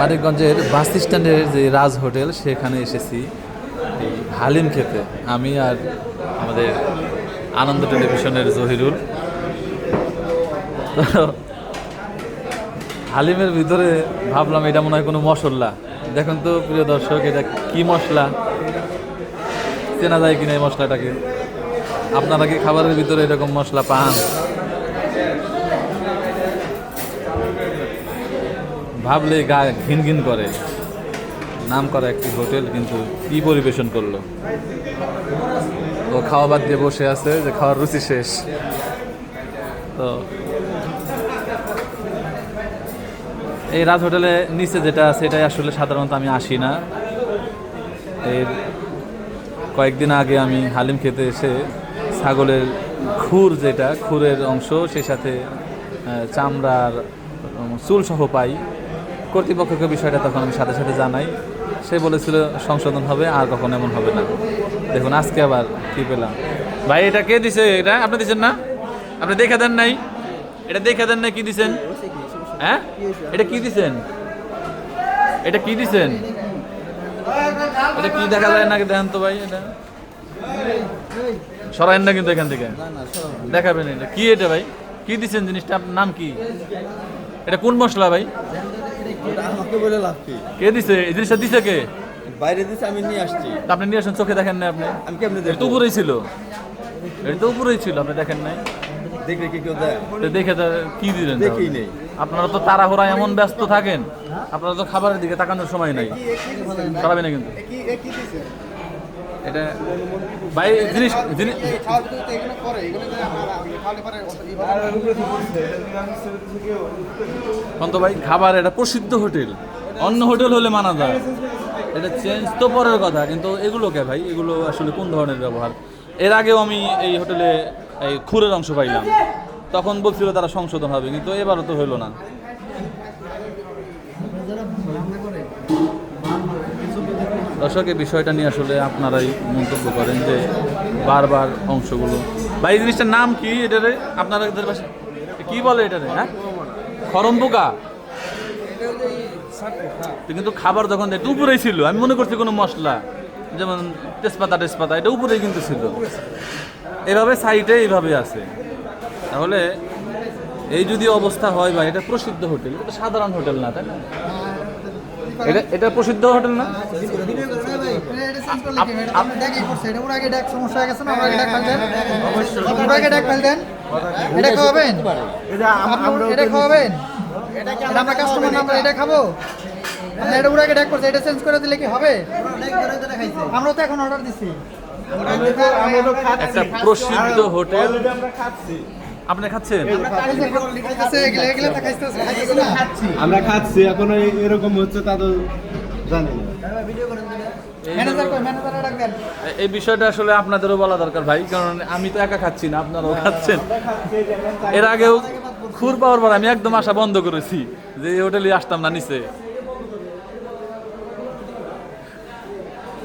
মানিকগঞ্জের বাস স্ট্যান্ডের যে রাজ হোটেল, সেখানে এসেছি এই হালিম খেতে। আমি আর আমাদের আনন্দ টেলিভিশনের জহিরুল। হালিমের ভিতরে ভাবলাম এটা মনে হয় কোনো মশলা। দেখুন তো, প্রিয় দর্শক, এটা কি মশলা? চেনা যায় কিনা এই মশলাটাকে? আপনারা কি খাবারের ভিতরে এরকম মশলা পান? ভাবলে গা ঘিন ঘিন করে। নাম করা একটি হোটেল কিন্তু কি পরিবেশন করল? ও খাওয়া বাদ দিয়ে বসে আছে যে খাওয়ার রুচি শেষ। তো এই রাজ হোটেলে নিচে যেটা আছে, এটাই আসলে সাধারণত আমি আসি না। এর কয়েকদিন আগে আমি হালিম খেতে এসে ছাগলের খুর যেটা, খুরের অংশ, সেই সাথে চামড়ার চুল সহ পাই। কর্তৃপক্ষকে বিষয়টা তখন আমি সাথে সাথে জানাই। সে বলেছিল, সংশোধন হবে, আর কখনো এমন হবে না। দেখুন, আজকে আবার কি পেলাম? ভাই, এটা কে দিছে? এটা আপনি দিচ্ছেন না? আপনি দেখে দেন নাই? এটা দেখে দেন নাই কি দিছেন? হ্যাঁ? এটা কি দিছেন? এটা কি দিছেন? এটা কি দেখা যায় না? দেখেন তো ভাই, এটা। সরাইন না কিন্তু এখান থেকে। দেখাবেন এটা। কি এটা ভাই? কি দিছেন জিনিসটা? আপনার নাম কি? এটা কোন মশলা ভাই? আমাকে বলে লাভ কি কে দিছে? এই জিনিসটা দিছে কে? বাইরে দিছে আমি নিয়ে আসছি। তা আপনি নিয়ে আসেন চোখে দেখেন না আপনি? আমি কেমনে এটা তো দেখব? উপরেই ছিল। এটা তো উপরেই ছিল আপনি দেখেন নাই? দেখলে কি কেউ দেয়? দেখে কি দিলেন দেখি নেই। আপনারা তো তাড়াহুড়া এমন ব্যস্ত থাকেন আপনারা তো খাবারের দিকে তাকানোর সময় নাই। খারাপই না কিন্তু। এটা ভাই জিনিস জিনিস অন্ত ভাই খাবার এটা প্রসিদ্ধ হোটেল। অন্য হোটেল হলে মানা যায়। এটা চেঞ্জ তো পরের কথা কিন্তু এগুলো কে ভাই? এগুলো আসলে কোন ধরনের ব্যবহার? এর আগেও আমি এই হোটেলে এই খুরের অংশ পাইলাম। তখন বলছিল তারা সংশোধন হবে কিন্তু এবারও তো হইল না। দর্শক, এই বিষয়টা নিয়ে আসলে আপনারাই মন্তব্য করেন যে বারবার অংশগুলো। বা এই জিনিসটার নাম কি এটারে আপনাদের পাশে? কি বলে এটারে হ্যাঁ? পোকা কিন্তু খাবার যখন এটা উপরেই ছিল, আমি মনে করছি কোনো মশলা, যেমন তেজপাতা টেজপাতা, এটা উপরেই কিন্তু ছিল। এভাবে সাইডে এইভাবে আছে। তাহলে এই যদি অবস্থা হয় বা এটা প্রসিদ্ধ হোটেল, এটা সাধারণ হোটেল না, তাই না? এটা এটা প্রসিদ্ধ হোটেল না? এটা খাওয়াবেন এটা খাওয়াবেন এটা আমরা কাস্টমার আমরা এটা খাব এটা উড়াকে ডাক করছে এটা চেঞ্জ করে দিলে কি হবে আমরা তো এখন অর্ডার দিছি। একটা প্রসিদ্ধ হোটেল। আপনি খাচ্ছেন। আমরা খাচ্ছি। এখনও এরকম হচ্ছে তা তো জানি না। ম্যানেজার কই ম্যানেজার ডাক দেন। এ- এই বিষয়টা আসলে আপনাদেরও বলা দরকার ভাই কারণ আমি তো একা খাচ্ছি না আপনারাও খাচ্ছেন। এর আগেও খুর পাওয়ার পর আমি একদম আসা বন্ধ করেছি যে এই হোটেলে আসতাম না নিচে।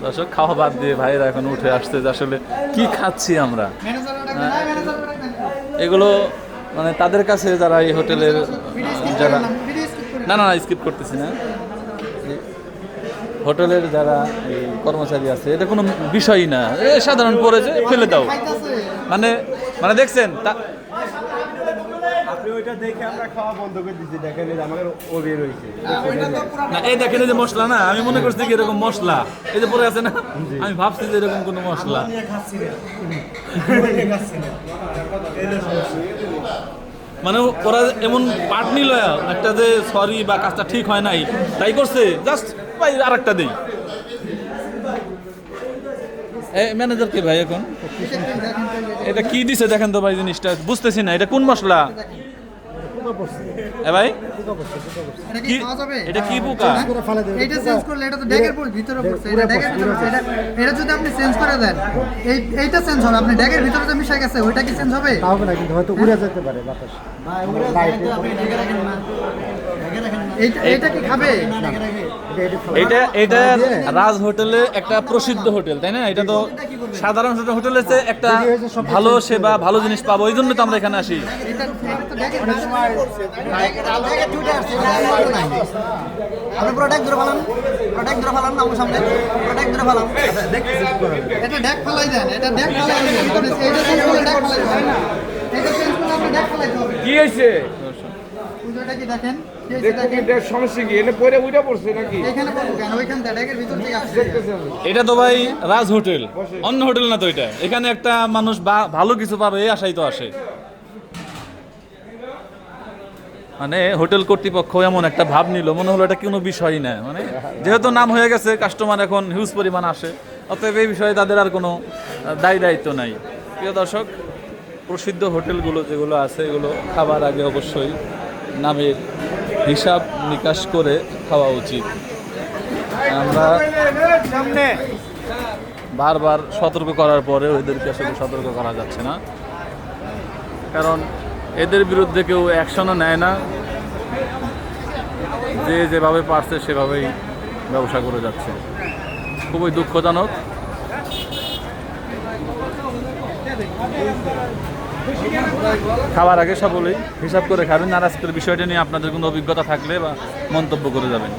দর্শক খাওয়া বাদ দিয়ে ভাইরা এখন উঠে আসছে যে আসলে কি খাচ্ছি আমরা। এগুলো মানে তাদের কাছে যারা এই হোটেলের, যারা না না স্কিপ করতেছি না। হোটেলের যারা কর্মচারী আছে, এটা কোনো বিষয়ই না। সাধারণ পড়েছে ফেলে দাও। মানে মানে দেখছেন, তা- আপনি ওইটা দেখে আমরা খাওয়া বন্ধ করে দিচ্ছি দেখেন আমাদের ও বের না এই দেখেন এই যে মশলা না আমি মনে করছি এরকম মশলা। এই যে পড়ে আছে না আমি ভাবছি যে এরকম কোনো মশলা। মানে ওরা এমন পাট নিল একটা যে সরি বা কাজটা ঠিক হয় নাই তাই করছে। জাস্ট ভাই আর একটা দেই। ম্যানেজার কে ভাই এখন? এটা কি দিছে দেখেন তো ভাই জিনিসটা বুঝতেছি না এটা কোন মশলা? ভাই? এটা কি কি খাওয়া যাবে? এটা কি পোকা এটা চেঞ্জ করলে এটা তো ড্যাগের ভিতরে পড়ছে এটা ড্যাগের ভিতরে এটা এটা যদি আপনি চেঞ্জ করে দেন এই এইটা চেঞ্জ হবে। আপনি ড্যাগের ভিতরে যে মিশে গেছে ওইটা কি চেঞ্জ হবে? হবে না কিন্তু হয়তো উড়ে যেতে পারে বাতাস। এইটা এইটা কি খাবে? এটা এটা রাজ হোটেলে একটা প্রসিদ্ধ হোটেল তাই না? এটা তো সাধারণ হোটেলে একটা ভালো সেবা ভালো জিনিস পাবো। এই জন্য তো আমরা এখানে আসি। এটা এটা তো দেখেন আপনি প্রোডাক্ট ধরে ফেলান। প্রোডাক্ট ধরে ফেলান আমার সামনে। প্রোডাক্ট ধরে ফেলান। এটা ডেক ফালাই দেন। এটা ডেক ফালাই দেন। এটা চেঞ্জ করে ডেক ফালাই দেন। এটা চেঞ্জ করে আপনি ডেক ফালাইতে হবে। কি হয়েছে? পুজোটা কি দেখেন? এটা তো ভাই রাজ হোটেল। অন্য হোটেল না তো এটা। এখানে একটা মানুষ বা- ভালো কিছু পাবে এই আশাই তো আসে। মানে হোটেল কর্তৃপক্ষ এমন একটা ভাব নিল মনে হলো এটা কোনো বিষয়ই না। মানে যেহেতু নাম হয়ে গেছে কাস্টমার এখন হিউজ পরিমাণ আসে। অতএব এই বিষয়ে তাদের আর কোনো দায় দায়িত্ব নাই। প্রিয় দর্শক প্রসিদ্ধ হোটেলগুলো যেগুলো আছে এগুলো খাবার আগে অবশ্যই নামের হিসাব নিকাশ করে খাওয়া উচিত। আমরা বারবার সতর্ক করার পরে ওদেরকে আসলে সতর্ক করা যাচ্ছে না। কারণ এদের বিরুদ্ধে কেউ অ্যাকশনও নেয় না। যে যেভাবে পারছে সেভাবেই ব্যবসা করে যাচ্ছে। খুবই দুঃখজনক। খাবার আগে সকলেই হিসাব করে খাবেন। আর আজকের বিষয়টা নিয়ে আপনাদের কোনো অভিজ্ঞতা থাকলে বা মন্তব্য করে যাবেন।